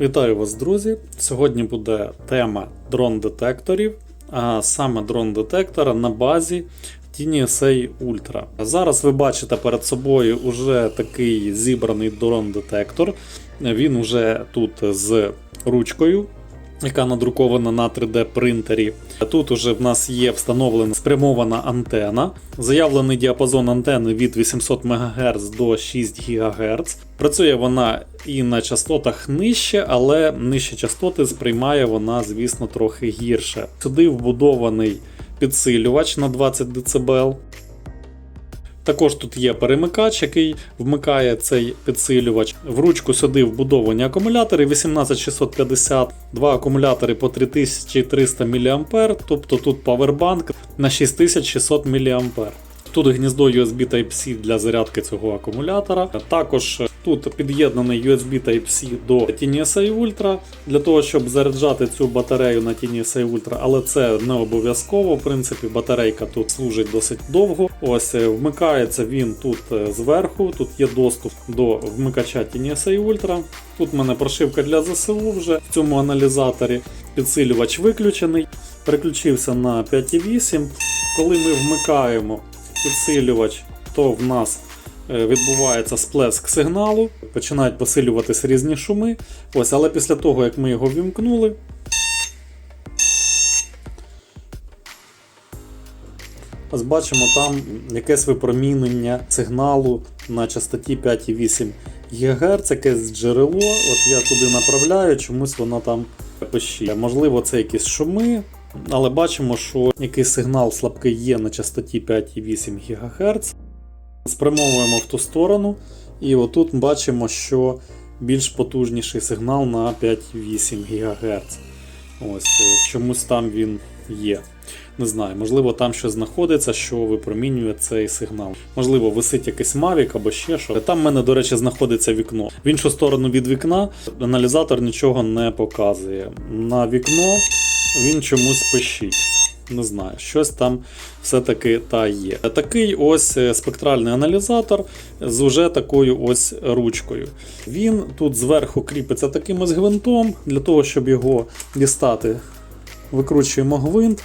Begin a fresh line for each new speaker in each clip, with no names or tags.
Вітаю вас, друзі! Сьогодні буде тема дрон-детекторів, а саме дрон-детектора на базі TNSA Ultra. Зараз ви бачите перед собою уже такий зібраний дрон-детектор. Він уже тут з ручкою. Яка надрукована на 3D принтері. Тут уже в нас є встановлена спрямована антена. Заявлений діапазон антени від 800 МГц до 6 ГГц. Працює вона і на частотах нижче, але нижчі частоти сприймає вона, звісно, трохи гірше. Сюди вбудований підсилювач на 20 дБ. Також тут є перемикач, який вмикає цей підсилювач. В ручку сюди вбудовані акумулятори 18650, два акумулятори по 3300 мА, тобто тут павербанк на 6600 мА. Тут гніздо USB Type-C для зарядки цього акумулятора. Також тут під'єднаний USB Type-C до TNSA Ultra для того, щоб заряджати цю батарею на TNSA Ultra, але це не обов'язково. В принципі, батарейка тут служить досить довго. Ось е, вмикається він тут е, зверху. Тут є доступ до вмикача TNSA Ultra. Тут в мене прошивка для ЗСУ вже в цьому аналізаторі. Підсилювач виключений. Переключився на 5.8. Коли ми вмикаємо підсилювач, то в нас відбувається сплеск сигналу, починають посилюватися різні шуми. Ось, але після того, як ми його вімкнули, ось бачимо там якесь випромінення сигналу на частоті 5,8 ГГц, якесь джерело. От я туди направляю, чомусь воно там пищить. Можливо, це якісь шуми. Але бачимо, що якийсь сигнал слабкий є на частоті 5,8 ГГц. Спрямовуємо в ту сторону, і отут бачимо, що більш потужніший сигнал на 5,8 ГГц. Ось е, чомусь там він є. Не знаю, можливо, там щось знаходиться, що випромінює цей сигнал. Можливо, висить якийсь Mavic або ще що. Там в мене, до речі, знаходиться вікно. В іншу сторону від вікна аналізатор нічого не показує. На вікно він чомусь пищить. Не знаю, щось там все-таки та є. Такий ось е, спектральний аналізатор з уже такою ось ручкою. Він тут зверху кріпиться таким ось гвинтом. Для того, щоб його дістати, викручуємо гвинт.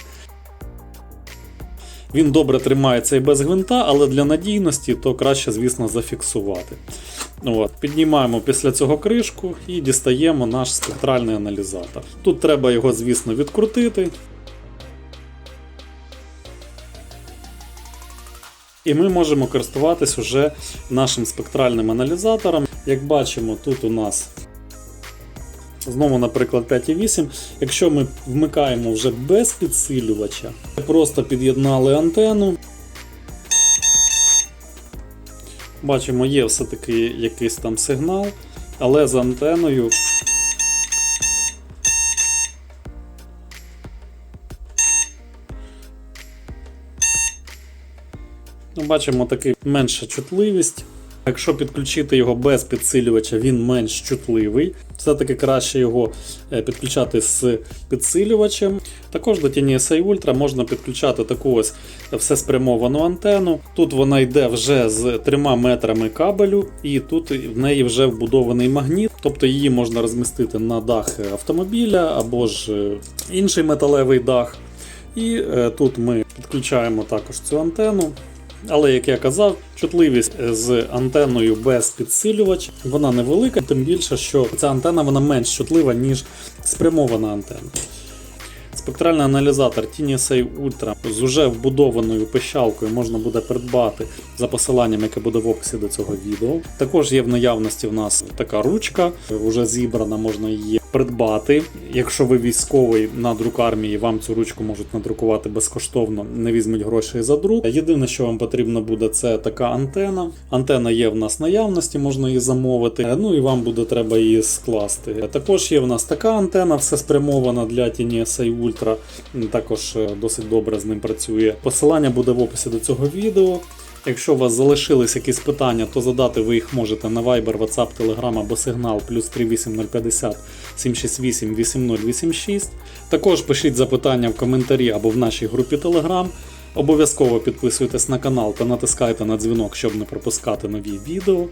Він добре тримається і без гвинта, але для надійності то краще, звісно, зафіксувати. От. Піднімаємо після цього кришку і дістаємо наш спектральний аналізатор. Тут треба його, звісно, відкрутити. І ми можемо користуватись уже нашим спектральним аналізатором. Як бачимо, тут у нас знову, наприклад, 5,8. Якщо ми вмикаємо вже без підсилювача, просто під'єднали антенну. Бачимо, є все-таки якийсь там сигнал, але з антеною. Бачимо таки менша чутливість. Якщо підключити його без підсилювача, він менш чутливий. Все-таки краще його е, підключати з підсилювачем. Також до TNSA Ultra можна підключати таку ось всеспрямовану антенну. Тут вона йде вже з 3 метрами кабелю, і тут в неї вже вбудований магніт, тобто її можна розмістити на дах автомобіля або ж е, інший металевий дах. І е, тут ми підключаємо також цю антенну. Але, як я казав, чутливість з антенною без підсилювач вона невелика, тим більше, що ця антенна вона менш чутлива, ніж спрямована антенна. Спектральний аналізатор TNSA Ultra з уже вбудованою пищалкою можна буде придбати за посиланням, яке буде в описі до цього відео. Також є в наявності в нас така ручка, вже зібрана, можна її придбати. Якщо ви військовий на друк армії, вам цю ручку можуть надрукувати безкоштовно, не візьмуть грошей за друк. Єдине, що вам потрібно буде, це така антена. Антена є в нас наявності, можна її замовити. Ну і вам буде треба її скласти. Також є в нас така антена, все спрямована для TNSA Ultra. Також е, досить добре з ним працює. Посилання буде в описі до цього відео. Якщо у вас залишились якісь питання, то задати ви їх можете на Viber, WhatsApp, Telegram або Signal плюс 38050 768 8086. Також пишіть запитання в коментарі або в нашій групі Telegram. Обов'язково підписуйтесь на канал та натискайте на дзвінок, щоб не пропускати нові відео.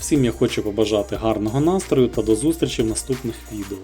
Всім я хочу побажати гарного настрою та до зустрічі в наступних відео.